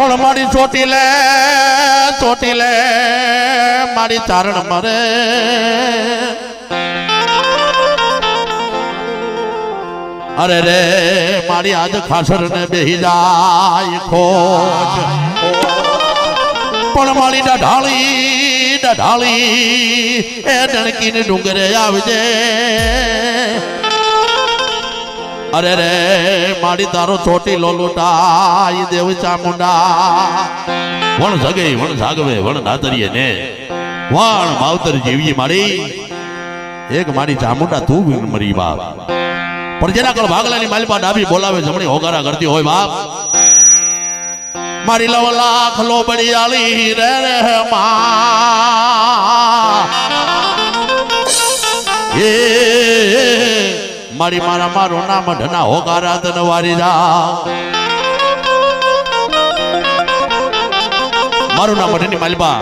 પણ મારી ચોટી લે ચોટી લે, મારી ચારણ મરે. અરે રે, મારી આજ ખાસર ને બેહી જાય ખોજ પણ મારી ઢાળી ઢાળી એ ડણકીને ડુંગરે આવજે. અરે રે મારી તારો ચોટી ઈ દેવ ચામુંડા વણ જગે, વણ જાગવે, વણ નાતરીએ ને. વણ માવતર જીવી મારી. એક મારી ચામુંડા તું બી મરી બાપ. પણ જેના કળ ભાગલાની માલપા ડાબી બોલાવે, જમણી હોગારા કરતી હોય બાપ. મારી લવ લાખ લોબડી આલી રે રે મા. એ મારી મારા મારું નામ ઢના હોકારા તન વારી જા. મારું નામ ઢની માલબા.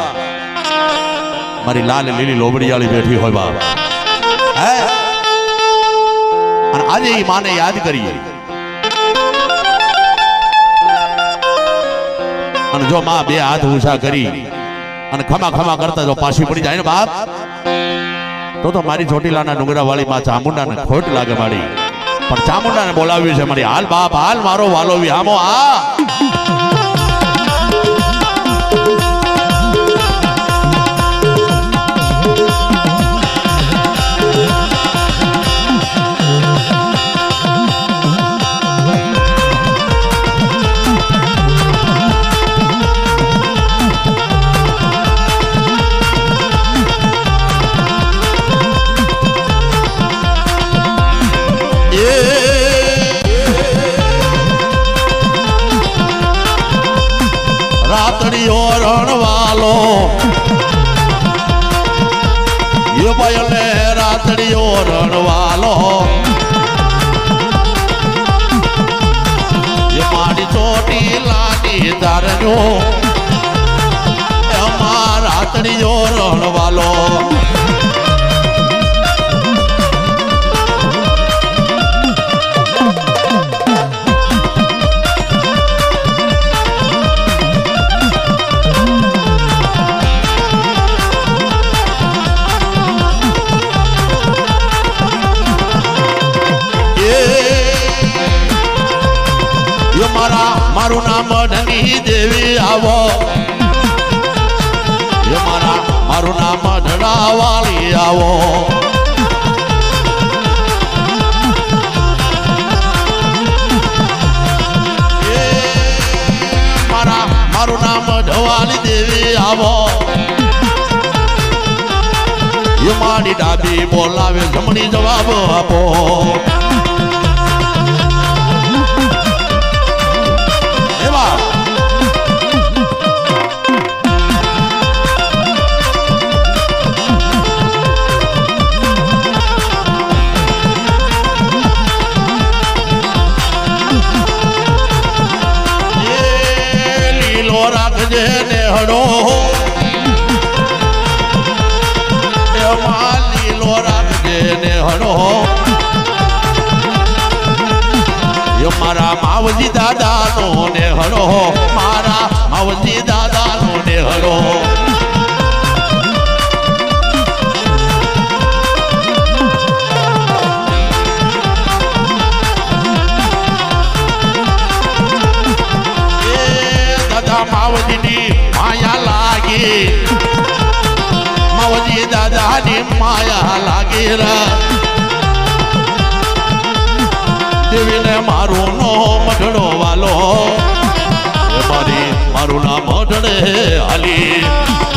મારી લાલ લીલી લોબડી વાળી બેઠી હોય હે? અને આજે એ માને યાદ કરીએ. અને જો માં બે હાથ ઊંચા કરી, અને ખમા ખમા કરતા જો પાછી પડી જાય ને બાપ. તો તો મારી ચોટીલાના ડુંગરાવાળી માં ચામુંડાને ખોટ લાગે મારી. પણ ચામુંડાને બોલાવ્યું છે મારી, હાલ બાપ, હાલ મારો વાલો વિહામો આ રાતડીઓ રણવાલો એ રાતડિયો રણવાલો મારી ચોટી લાની દારજો એમાં રાતડીઓ રણવાલો ધડાવાળી આવો મારા મારું નામ ઢવાલી દેવી આવો મારી ડાબી બોલાવે જમણી જવાબ આપો ને હડો એમાં લીલો રાખજે ને હડો મારા માવજી દાદાનો ને હડો મારા માવજી દાદાનો ને હડો માયા લાગી રા. મારું નો મઢડો વાલો. મારી મારું નામ મઢડે હાલી.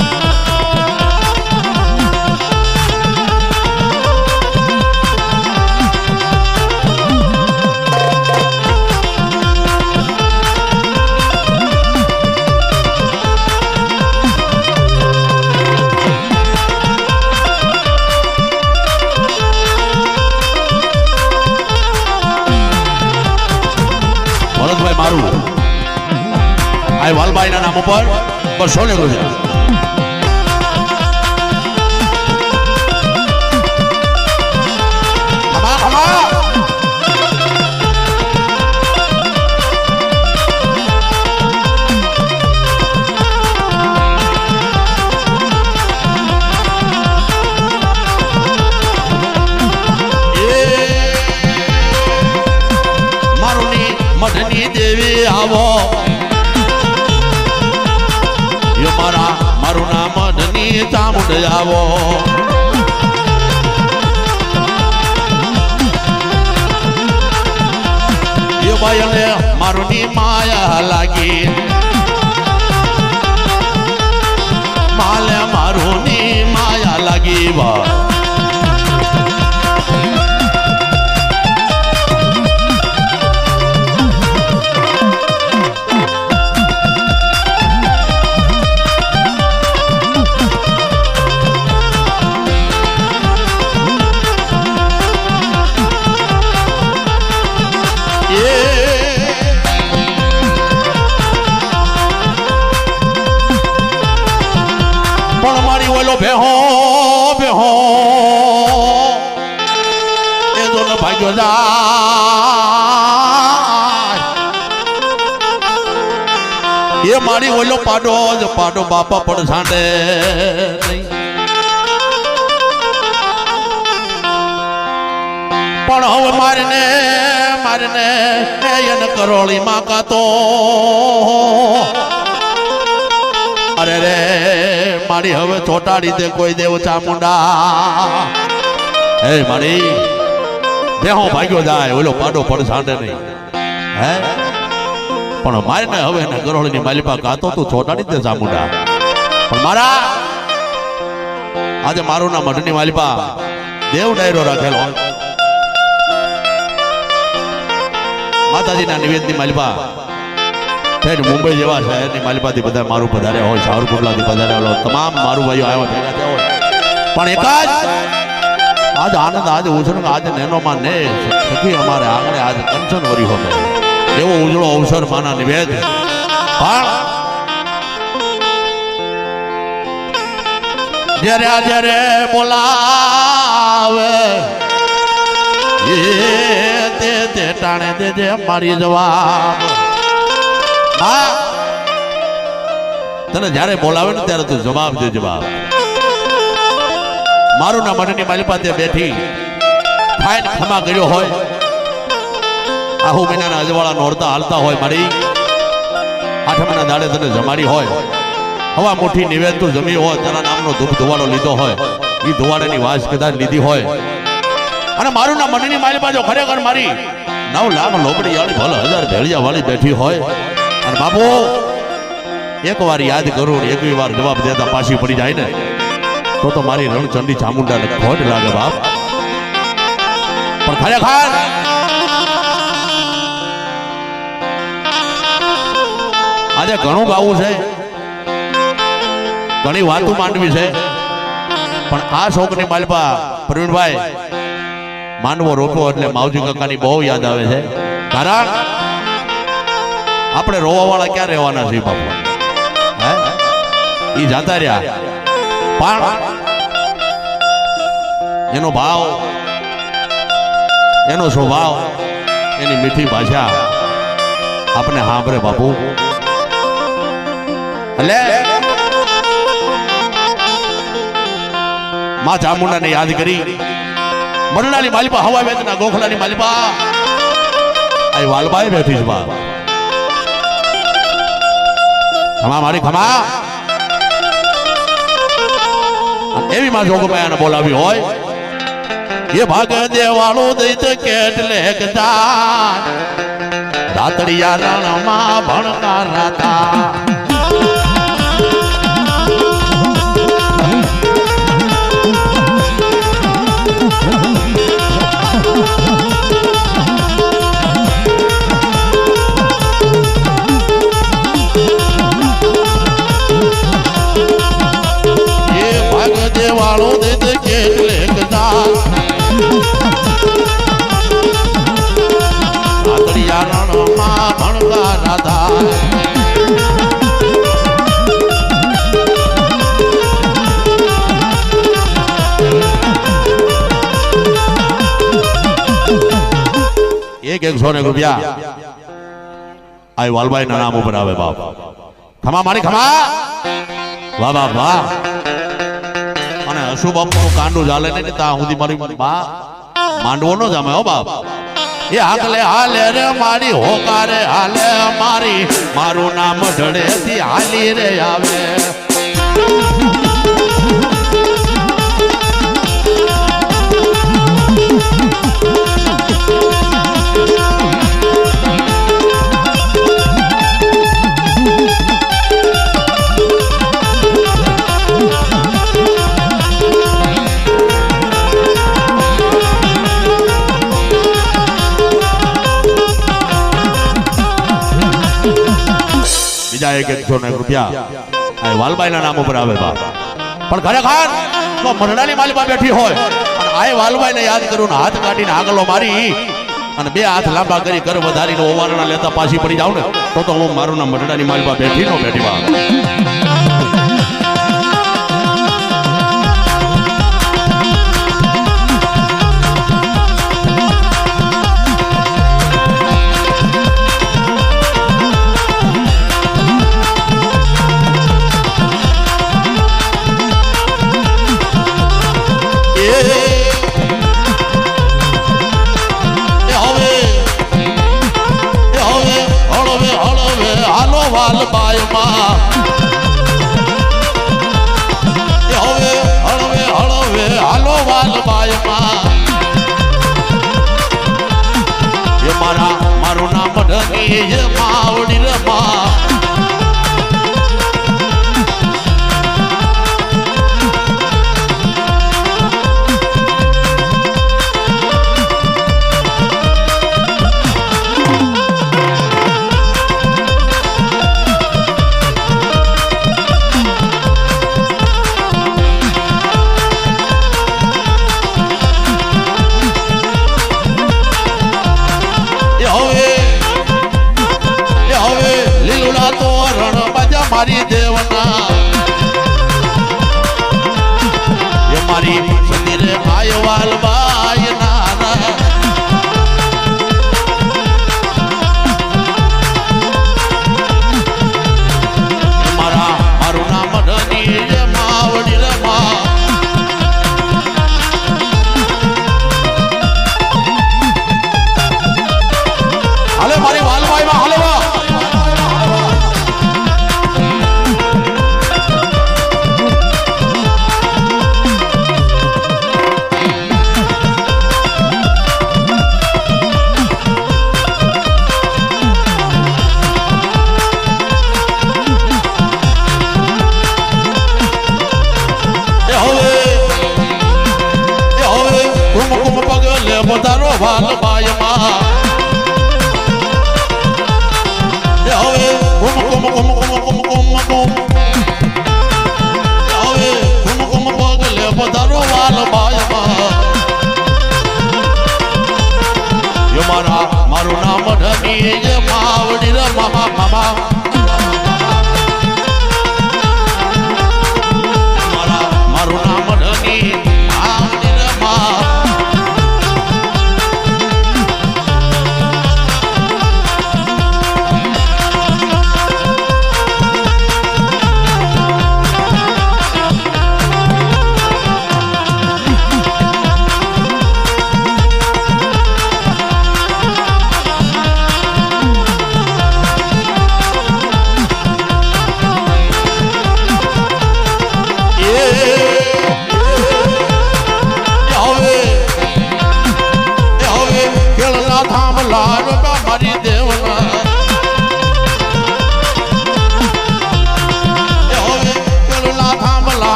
નામ ઉપર બસો ને ગુજરાત મધની દેવી આવો. આવો મારું ની માયા લાગી પણ ભેહો ભેહો એ તો ન ભાગ્યો જાય એ મારી ઓલો પાડો જ, પાડો બાપા પણ સાંડે પણ હવે મારને મારને એને કરોળી માં કાતો. અરે રે મારી હવે ચોટાડી દે કોઈ દેવ ચામુંડા. હે મારી દેહો ભાગ્યો જાય, ઓલો પાડો પડ સાંડે નહીં. હે? પણ મારીને હવે એને ગરોળની માલિપા ગાતો તું ચોટાડી દે ચામુંડા. પણ મારા, આજે મારું નામ મઢની માલિપા દેવ ડાયરો રાખેલો. માતાજીના નિવેદની માલિપા ઠેઠ મુંબઈ જેવા શહેરની માલિપાથી બધા મારું પધાર્યા હોય સાવરકુંડલાથી પધાર્યા હોય, તમામ મારું ભાઈઓ આવ્યા ભેગા થયા હોય. પણ એક આજ આનંદ, આજ ઉછળ આજ નેનોમાં ને સખી અમારે આંગણે આજ કંચન વરી હોય એવો ઉજળો અવસર માના નિવેદ. પણ જ્યારે જ્યારે બોલાવે તે ટાણે દેજે મારી જવાબ તને જ્યારે બોલાવે ને ત્યારે તું જવાબ દે જવાબ મારું ના મનની મારી પાસે બેઠી ખાઈને ખમા કર્યો હોય. આહુ મહિનાના અજવાળા નોરતા હાલતા હોય મારી. આઠમના દાડે તને જમાડી હોય. હવા મુઠ્ઠી નિવેદ તું જમી હોય તારા નામનો ધૂપ ધુવાડો લીધો હોય. એ ધુવાડાની વાસ કદાચ લીધી હોય. અને મારું ના મનની મારી પાસે ખરેખર મારી નવ લાખ લોબડી વાળી ભલે હજાર ભેળિયા વાળી બેઠી હોય. અને બાપુ. એક વાર યાદ કરો ને વાર જવાબ દેતા પાછી પડી જાય ને. તો તો મારી રણચંડી ચામુંડાને ખોટ લાગે બાપ. પણ ખરેખર આજે ઘણું ગાવું છે. ઘણી વાતો માંડવી છે. પણ આ શોકની માલપા પ્રવીણભાઈ, માનવો રોકવો એટલે માવજી કાકાની બહુ યાદ આવે છે. કારણ આપણે રોવા વાળા ક્યાં રહેવાના છીએ બાપુ? ઈ જાતા રહ્યા. એનો ભાવ, એનો સ્વભાવ, એની મીઠી ભાષા આપણે સાંભળે બાપુ. એટલે માં ચામુંડાને યાદ કરી મરણાની માલિપા હવા વેદના ગોખલાની માલિપા, આ વાલબાઈ બેઠી છે બા ખમા, મારી ખમા. એવી માં જોગમાયાને બોલાવી હોય. એ ભાગ દેવાળો દૈત કેટલે કદા રાતડિયા રણમાં ભણકાર હતા એક એક ને રૂપિયા. આ વાલભાઈ ના નામ ઉપર આવે બાપ. ખમા, મારી ખમા. વાહ બાપ વાહ. અને અશુ બાપુ કાંડું ચાલે ને ત્યાં સુધી મારી બા માંડવો નો જમે, હો બાપ. એ આગલે હાલે રે મારી, હોકારે હાલે મારી. મારું નામ ઢળેથી હાલી રે આવે. રૂપિયા. આ વાલબાઈના નામ ઉપર આવે પણ ખરેખર તો મરડાની માલિકા બેઠી હોય. અને આ વાલબાઈને યાદ કરું ને હાથ કાઢીને આગલો મારી. અને બે હાથ લાંબા કરી કર વધારીને ઓવારણા લેતા પાછી પડી જાવ ને, તો તો હું મારું નામ મરડાની માલિકા બેઠી નો બેઠી બા વાલબાઈમાં એ મારા મારું નામ ઢગી માવડી રમા. મારું નામ ઢગી માવડી રે મામા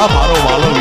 આ મારો વાલો